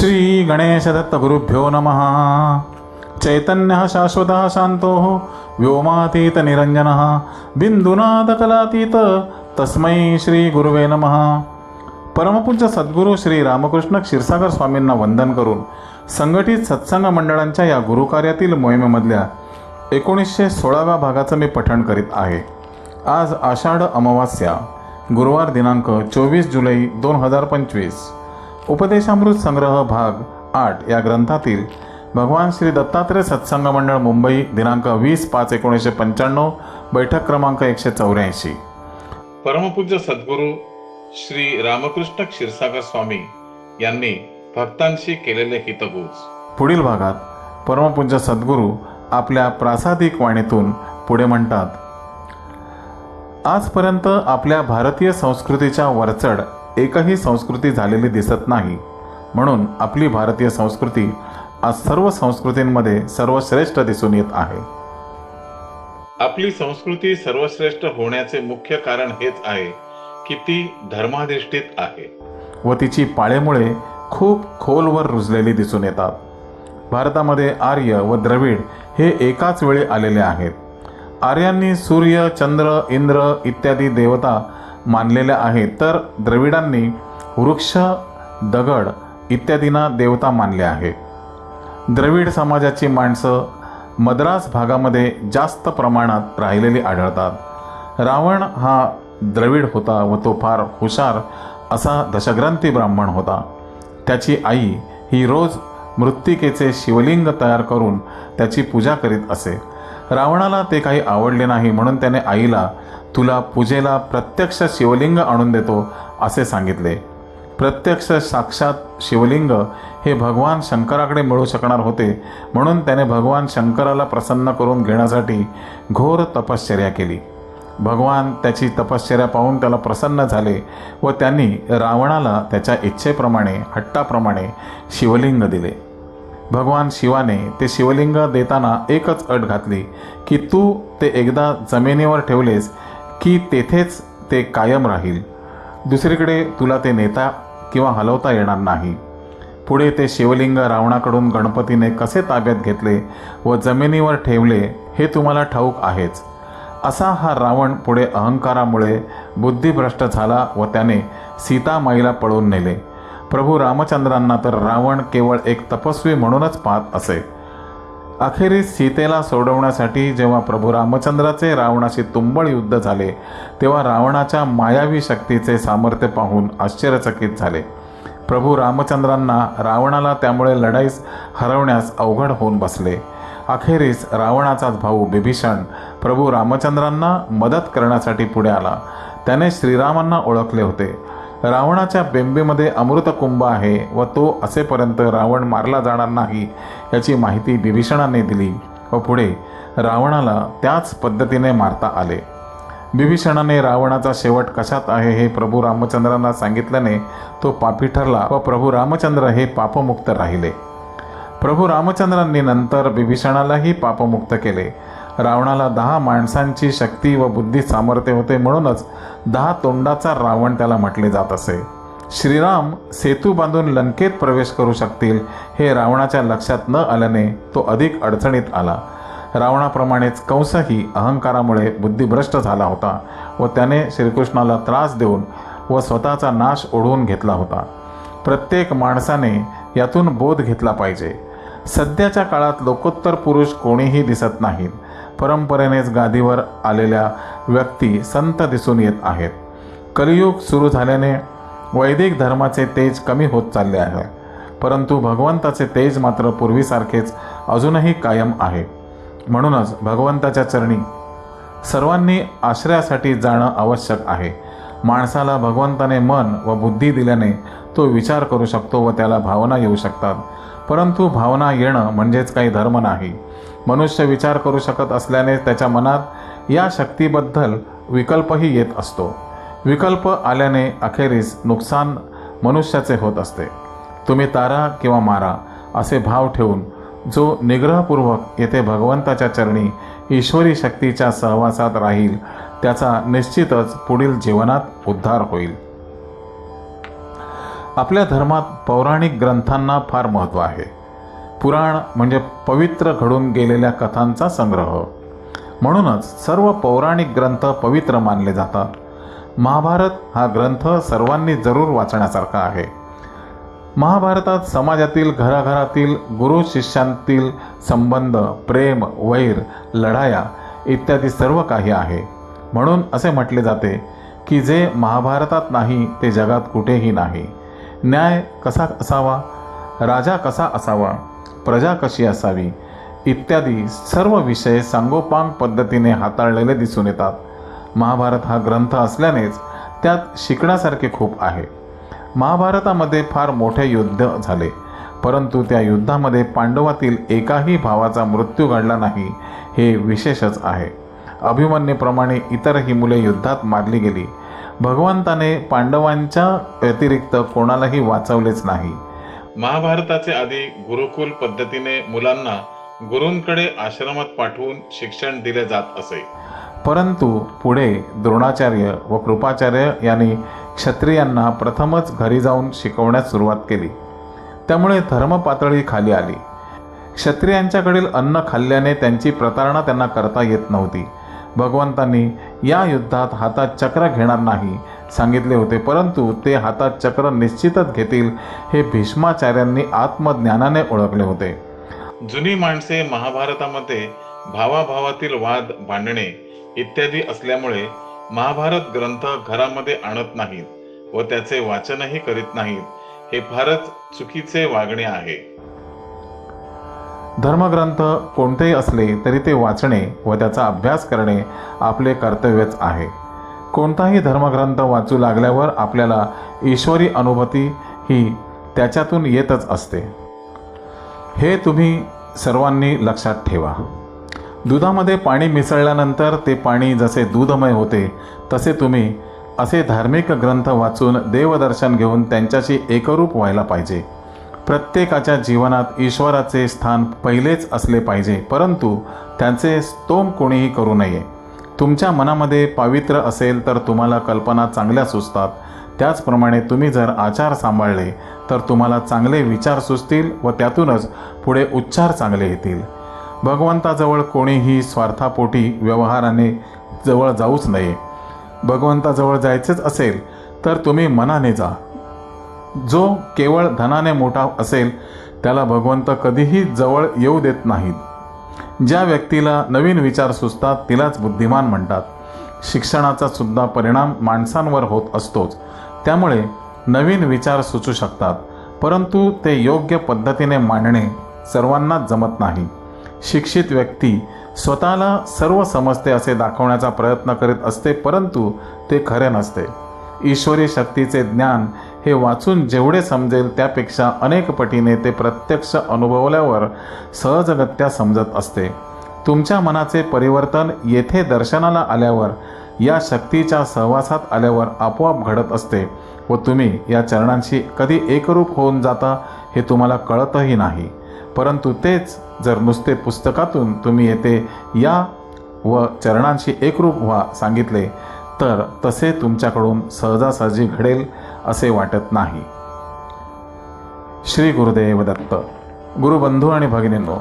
श्री गणेशदत्तगुरुभ्यो नमः। चैतन्यः शाश्वतः व्योमातीत व्योमातीतनिरञ्जनः बिन्दुनादकलातीत तस्मै श्रीगुरुवे नमः। परमपूज्य सद्गुरू श्री रामकृष्ण क्षीरसागर स्वामींना वंदन करून संघटित सत्संग मंडळांच्या या गुरुकार्यातील मोहिमेमधल्या एकोणीसशे सोळाव्या भागाचं मी पठण करीत आहे. आज आषाढ अमावास्या गुरुवार दिनांक चोवीस जुलै दोन हजार पंचवीस. उपदेशामृत संग्रह भाग आठ या ग्रंथातील भगवान श्री दत्तात्रय सत्संग मंडळ मुंबई दिनांक वीस पाच एकोणीसशे पंच्याण्णव बैठक क्रमांक एकशे चौऱ्याऐंशी. परमपूज्य सद्गुरू श्री रामकृष्ण क्षीरसागर स्वामी यांनी भक्तांशी केलेले हितगुज. पुढील भागात परमपूज्य सद्गुरू आपल्या प्रासादिक वाणीतून पुढे म्हणतात आजपर्यंत आपल्या भारतीय संस्कृतीच्या वरचढ एकही संस्कृती झालेली दिसत नाही. म्हणून आपली भारतीय संस्कृती आज सर्व संस्कृतींमध्ये सर्वश्रेष्ठ दिसून येत आहे. आपली संस्कृती सर्वश्रेष्ठ होण्याचे मुख्य कारण हेच आहे की ती धर्माधिष्ठित आहे. व तिची पाळेमुळे खूप खोलवर रुजलेली दिसून येतात. भारतामध्ये आर्य व द्रविड हे एकाच वेळी आलेले आहेत. आर्यांनी सूर्य चंद्र इंद्र इत्यादी देवता मानलेल्या आहेत तर द्रविडांनी वृक्ष दगड इत्यादींना देवता मानले आहे. द्रविड समाजाची माणसं मद्रास भागामध्ये जास्त प्रमाणात राहिलेली आढळतात. रावण हा द्रविड होता व तो फार हुशार असा दशग्रंथी ब्राह्मण होता. त्याची आई ही रोज मृत्तिकेचे शिवलिंग तयार करून त्याची पूजा करीत असे. रावणाला ते काही आवडले नाही म्हणून त्याने आईला तुला पूजेला प्रत्यक्ष शिवलिंग आणून देतो असे सांगितले. प्रत्यक्ष साक्षात शिवलिंग हे भगवान शंकराकडे मिळू शकणार होते म्हणून त्याने भगवान शंकराला प्रसन्न करून घेण्यासाठी घोर तपश्चर्या केली. भगवान त्याची तपश्चर्या पाहून त्याला प्रसन्न झाले व त्यांनी रावणाला त्याच्या इच्छेप्रमाणे हट्टाप्रमाणे शिवलिंग दिले. भगवान शिवाने ते शिवलिंग देताना एकच अट घातली की तू ते एकदा जमिनीवर ठेवलेस की तेथेच ते कायम राहील. दुसरीकडे तुला ते नेता किंवा हलवता येणार नाही. पुढे ते शिवलिंग रावणाकडून गणपतीने कसे ताब्यात घेतले व जमिनीवर ठेवले हे तुम्हाला ठाऊक आहेच. असा हा रावण पुढे अहंकारामुळे बुद्धिभ्रष्ट झाला व त्याने सीतामाईला पळवून नेले. प्रभू रामचंद्रांना तर रावण केवळ एक तपस्वी म्हणूनच पाहत असे. अखेरीस सीतेला सोडवण्यासाठी जेव्हा प्रभू रामचंद्राचे रावणाशी तुंबळ युद्ध झाले तेव्हा रावणाच्या मायावी शक्तीचे सामर्थ्य पाहून आश्चर्यचकित झाले. प्रभू रामचंद्रांना रावणाला त्यामुळे लढाईस हरवण्यास अवघड होऊन बसले. अखेरीस रावणाचाच भाऊ बिभीषण प्रभू रामचंद्रांना मदत करण्यासाठी पुढे आला. त्याने श्रीरामांना ओळखले होते. रावणाच्या बेंबेमध्ये अमृतकुंभ आहे व तो असेपर्यंत रावण मारला जाणार नाही याची माहिती बिभीषणाने दिली व पुढे रावणाला त्याच पद्धतीने मारता आले. बिभीषणाने रावणाचा शेवट कशात आहे हे प्रभू रामचंद्रांना सांगितल्याने तो पापी ठरला व प्रभू रामचंद्र हे पापमुक्त राहिले. प्रभू रामचंद्रांनी नंतर बिभीषणालाही पापमुक्त केले. रावणाला दहा माणसांची शक्ती व बुद्धी सामर्थ्य होते म्हणूनच दहा तोंडाचा रावण त्याला म्हटले जात असे. श्रीराम सेतू बांधून लंकेत प्रवेश करू शकतील हे रावणाच्या लक्षात न आल्याने तो अधिक अडचणीत आला. रावणाप्रमाणेच कंसही अहंकारामुळे बुद्धिभ्रष्ट झाला होता व त्याने श्रीकृष्णाला त्रास देऊन व स्वतःचा नाश ओढवून घेतला होता. प्रत्येक माणसाने यातून बोध घेतला पाहिजे. सध्याच्या काळात लोकोत्तर पुरुष कोणीही दिसत नाहीत. परंपरेनेच गादीवर आलेल्या व्यक्ती संत दिसून येत आहेत. कलियुग सुरू झाल्याने वैदिक धर्माचे तेज कमी होत चालले आहे. परंतु भगवंताचे तेज मात्र पूर्वीसारखेच अजूनही कायम आहे. म्हणूनच भगवंताच्या चरणी सर्वांनी आश्रयासाठी जाणं आवश्यक आहे. माणसाला भगवंताने मन व बुद्धी दिल्याने तो विचार करू शकतो व त्याला भावना येऊ शकतात. परंतु भावना येणं म्हणजेच काही धर्म नाही. मनुष्य विचार करू शकत असल्याने त्याच्या मनात या शक्तीबद्दल विकल्पही येत असतो. विकल्प आल्याने अखेरीस नुकसान मनुष्याचे होत असते. तुम्ही तारा किंवा मारा असे भाव ठेवून जो निग्रहपूर्वक येथे भगवंताच्या चरणी ईश्वरी शक्तीच्या सहवासात राहील त्याचा निश्चितच पुढील जीवनात उद्धार होईल. आपल्या धर्मात पौराणिक ग्रंथांना फार महत्त्व आहे. पुराण म्हणजे पवित्र घडून गेलेल्या कथांचा संग्रह. म्हणूनच सर्व पौराणिक ग्रंथ पवित्र मानले जातात. महाभारत हा ग्रंथ सर्वांनी जरूर वाचण्यासारखा आहे. महाभारतात समाजातील घराघरातील गुरु शिष्यांतील संबंध प्रेम वैर लढाया इत्यादी सर्व काही आहे. म्हणून असे म्हटले जाते की जे महाभारतात नाही ते जगात कुठेही नाही. न्याय कसा असावा? राजा कसा असावा? प्रजा कशी असावी? इत्यादी सर्व विषय सांगोपांग पद्धतीने हाताळलेले दिसून येतात. महाभारत हा ग्रंथ असल्यानेच त्यात शिकण्यासारखे खूप आहे. महाभारतामध्ये फार मोठे युद्ध झाले परंतु त्या युद्धामध्ये पांडवातील एकाही भावाचा मृत्यू घडला नाही हे विशेषच आहे. अभिमन्यूप्रमाणे इतरही मुले युद्धात मारली गेली. भगवंताने पांडवांच्या व्यतिरिक्त कोणालाही वाचवलेच नाही. महाभारताचे आधी गुरुकुल पद्धतीने मुलांना गुरूंकडे आश्रमात पाठवून शिक्षण दिले जात असे. परंतु पुढे द्रोणाचार्य व कृपाचार्य यांनी क्षत्रियांना प्रथमच घरी जाऊन शिकवण्यास सुरुवात केली. त्यामुळे धर्म पातळी खाली आली. क्षत्रियांच्याकडील अन्न खाल्ल्याने त्यांची प्रतारणा त्यांना करता येत नव्हती. भगवंतांनी या युद्धात हातात चक्र घेणार नाही. सांगितले होते परंतु ते हातात चक्र निश्चितच घेतील हे भीष्माचार्यांनी आत्मज्ञानाने ओळखले होते. जुनी माणसे महाभारतामध्ये भावाभावातील वाद भांडणे इत्यादी असल्यामुळे महाभारत ग्रंथ घरामध्ये आणत नाहीत व त्याचे वाचनही करीत नाहीत हे फारच चुकीचे वागणे आहे. धर्मग्रंथ कोणतेही असले तरी ते वाचणे व त्याचा अभ्यास करणे आपले कर्तव्यच आहे. कोणताही धर्मग्रंथ वाचू लागल्यावर आपल्याला ईश्वरी अनुभूती ही त्याच्यातून येतच असते. हे तुम्ही सर्वांनी लक्षात ठेवा. दुधामध्ये पाणी मिसळल्यानंतर ते पाणी जसे दूधमय होते तसे तुम्ही असे धार्मिक ग्रंथ वाचून देवदर्शन घेऊन त्यांच्याशी एकरूप व्हायला पाहिजे. प्रत्येकाच्या जीवनात ईश्वराचे स्थान पहिलेच असले पाहिजे परंतु त्यांचे स्तोम कोणीही करू नये. तुमच्या मनामध्ये पावित्र्य असेल तर तुम्हाला कल्पना चांगल्या सुचतात. त्याचप्रमाणे तुम्ही जर आचार सांभाळले तर तुम्हाला चांगले विचार सुचतील व त्यातूनच पुढे उच्चार चांगले येतील. भगवंताजवळ कोणीही स्वार्थापोटी व्यवहाराने जवळ जाऊच नये. भगवंताजवळ जायचेच असेल तर तुम्ही मनाने जा. जो केवळ धनाने मोठा असेल त्याला भगवंत कधीही जवळ येऊ देत नाहीत. ज्या व्यक्तीला नवीन विचार सुचतात तिलाच बुद्धिमान म्हणतात. शिक्षणाचा सुद्धा परिणाम माणसांवर होत असतोच. त्यामुळे नवीन विचार सुचू शकतात परंतु ते योग्य पद्धतीने मांडणे सर्वांनाच जमत नाही. शिक्षित व्यक्ती स्वतःला सर्व समजते असे दाखवण्याचा प्रयत्न करीत असते परंतु ते खरे नसते. ईश्वरी शक्तीचे ज्ञान हे वाचून जेवढे समजेल त्यापेक्षा अनेक पटीने ते प्रत्यक्ष अनुभवल्यावर सहजगत्या समजत असते. तुमच्या मनाचे परिवर्तन येथे दर्शनाला आल्यावर या शक्तीच्या सहवासात आल्यावर आपोआप घडत असते व तुम्ही या चरणांशी कधी एकरूप होऊन जाता हे तुम्हाला कळतही नाही. परंतु तेच जर नुसते पुस्तकातून तुम्ही येथे या व चरणांशी एकरूप व्हा सांगितले तर तसे तुमच्याकडून सहजासहजी घडेल. असे वाटत नाही. श्री गुरुदेव दत्त गुरुबंधू आणि भगिनींनो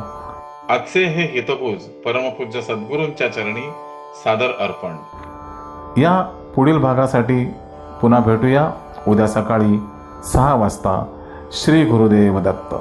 आजचे हे हितपूज परमपूज्य सद्गुरूंच्या चरणी सादर अर्पण. या पुढील भागासाठी पुन्हा भेटूया. उद्या सकाळी सहा वाजता श्री गुरुदेव दत्त